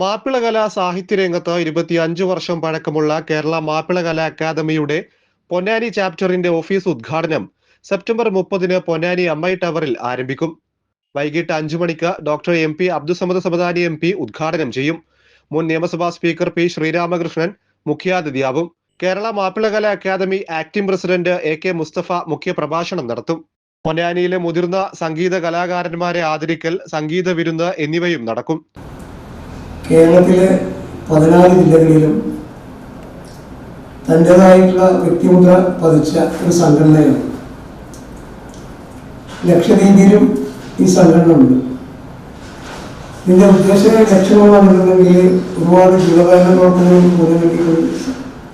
മാപ്പിളകല സാഹിത്യരംഗത്ത് ഇരുപത്തിയഞ്ച് വർഷം പഴക്കമുള്ള കേരള മാപ്പിളകല അക്കാദമിയുടെ പൊന്നാനി ചാപ്റ്ററിന്റെ ഓഫീസ് ഉദ്ഘാടനം സെപ്റ്റംബർ മുപ്പതിന് പൊന്നാനി അമ്മൈ ടവറിൽ ആരംഭിക്കും. വൈകിട്ട് അഞ്ചു മണിക്ക് doctor M P Abdussamad Samadani M P ഉദ്ഘാടനം ചെയ്യും. മുൻ നിയമസഭാ speaker P Sreeramakrishnan മുഖ്യാതിഥിയാവും. Kerala Mappilakala academy acting president A K Mustafa മുഖ്യപ്രഭാഷണം നടത്തും. പൊന്നാനിയിലെ മുതിർന്ന സംഗീത കലാകാരന്മാരെ ആദരിക്കൽ സംഗീത വിരുന്ന് എന്നിവയും നടക്കും. കേരളത്തിലെ പതിനാല് ജില്ലകളിലും തന്റെതായിട്ടുള്ള വ്യക്തിമുദ്ര പതിച്ച ഒരു സംഘടനയാണ്. ലക്ഷദ്വീപിലും ഈ സംഘടന ഉണ്ട് ഇതിന്റെ ഉദ്ദേശ ലക്ഷ്യമാണെന്നുണ്ടെങ്കിൽ ഒരുപാട് ജീവകാരണ പ്രവർത്തനങ്ങൾ കിട്ടിക്കൊണ്ട്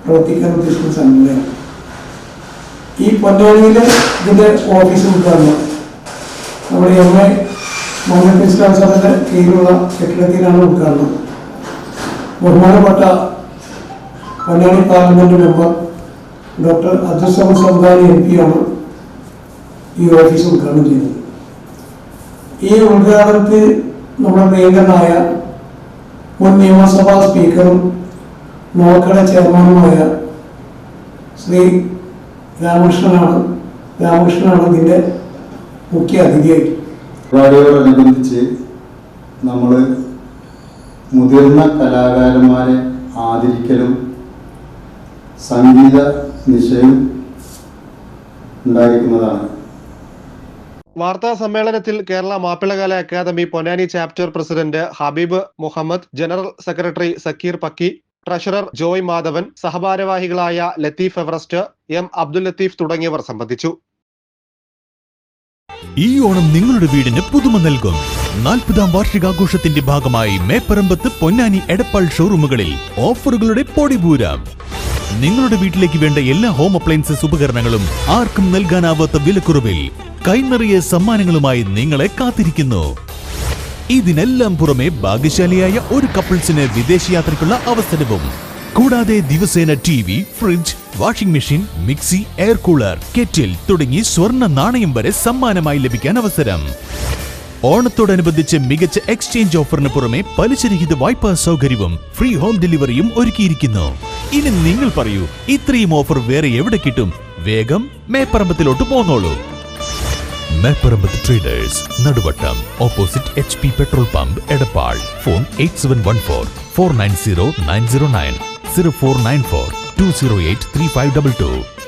പ്രവർത്തിക്കാൻ ഉദ്ദേശിക്കുന്ന സംഘടനയാണ്. ഈ പൊന്നാനിയിലെ ഇതിന്റെ ഓഫീസ് ഉദ്ഘാടനം. നമ്മുടെ എം എ മുഹമ്മദ് ഇസ്ലാം സാറിന്റെ കീഴിലുള്ള കെട്ടിടത്തിലാണ് ഉദ്ഘാടനം. ബഹുമാനപ്പെട്ട Ponnani parliament member doctor Abdul Samad Samadani M പിയാണ് ഈ ഓഫീസ് ഉദ്ഘാടനം ചെയ്യുന്നത് ഈ ഉദ്ഘാടനത്തിൽ നമ്മുടെ പ്രിയങ്കരനായ മുൻ നിയമസഭാ സ്പീക്കറും നോക്കട ചെയർമാനുമായ ശ്രീ രാമകൃഷ്ണനാണ് രാമകൃഷ്ണനാണ് ഇതിന്റെ മുഖ്യ അതിഥിയായിട്ട് പരിപാടിയോടനുബന്ധിച്ച് നമ്മൾ മുതിർന്ന കലാകാരന്മാരെ ആദരിക്കലും സംഗീത നിശയും ഉണ്ടായിരിക്കുന്നതാണ്. വാർത്താ സമ്മേളനത്തിൽ Kerala Mappilakala academy Ponnani chapter president Habeeb Muhammad general secretary Zakir Pakki treasurer Joy Madhavan സഹഭാരവാഹികളായ Latheef Everest M Abdul Latheef തുടങ്ങിയവർ സംബന്ധിച്ചു. ഈ ഓണം നിങ്ങളുടെ വീടിന് പുതുമ നൽകും. നാൽപ്പതാം വാർഷികാഘോഷത്തിന്റെ ഭാഗമായി മേപ്പറമ്പത്ത് പൊന്നാനി എടപ്പാൾ ഷോറൂമുകളിൽ ഓഫറുകളുടെ പൊടിപൂരം. നിങ്ങളുടെ വീട്ടിലേക്ക് വേണ്ട എല്ലാ ഹോം അപ്ലയൻസസ് ഉപകരണങ്ങളും ആർക്കും നൽകാനാവാത്ത വിലക്കുറവിൽ കൈനിറിയ സമ്മാനങ്ങളുമായി നിങ്ങളെ കാത്തിരിക്കുന്നു. ഇതിനെല്ലാം പുറമെ ഭാഗ്യശാലിയായ ഒരു കപ്പിൾസിന് വിദേശയാത്രയ്ക്കുള്ള അവസരവും. കൂടാതെ ദിവസേന TV fridge washing machine mixie air cooler kettle തുടങ്ങി സ്വർണ നാണയം വരെ സമ്മാനമായി ലഭിക്കാൻ അവസരം. ഓണത്തോടനുബന്ധിച്ച് മികച്ച എക്സ്ചേഞ്ച് ഓഫറിന് പുറമെ പലിശരഹിത വായ്പാ സൗകര്യവും ഫ്രീ ഹോം ഡെലിവറിയും ഒരുക്കിയിരിക്കുന്നു. ഇനി നിങ്ങൾ പറയൂ ഇത്രയും ഓഫർ വേറെ എവിടെ കിട്ടും? വേഗം മേപ്പറമ്പത്തിലോട്ട് പോന്നോളൂ. Meparambath traders Naduvattom opposite H P petrol pump Edappal. Phone eight seven one four four nine zero nine zero nine zero four nine four. 208 3522.